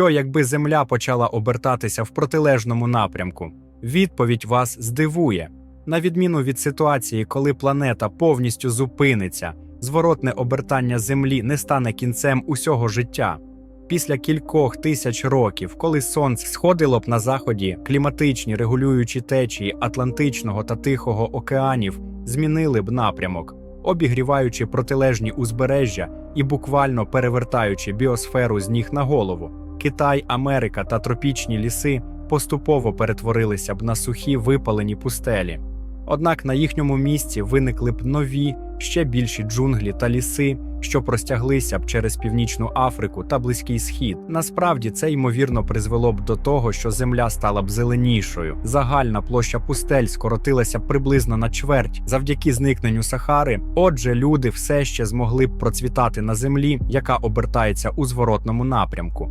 Що якби Земля почала обертатися в протилежному напрямку? Відповідь вас здивує. На відміну від ситуації, коли планета повністю зупиниться, зворотне обертання Землі не стане кінцем усього життя. Після кількох тисяч років, коли сонце сходило б на заході, кліматичні регулюючі течії Атлантичного та Тихого океанів змінили б напрямок, обігріваючи протилежні узбережжя і буквально перевертаючи біосферу з ніг на голову. Китай, Америка та тропічні ліси поступово перетворилися б на сухі випалені пустелі. Однак на їхньому місці виникли б нові, ще більші джунглі та ліси, що простяглися б через північну Африку та Близький Схід. Насправді це ймовірно призвело б до того, що земля стала б зеленішою. Загальна площа пустель скоротилася приблизно на чверть завдяки зникненню Сахари. Отже, люди все ще змогли б процвітати на землі, яка обертається у зворотному напрямку.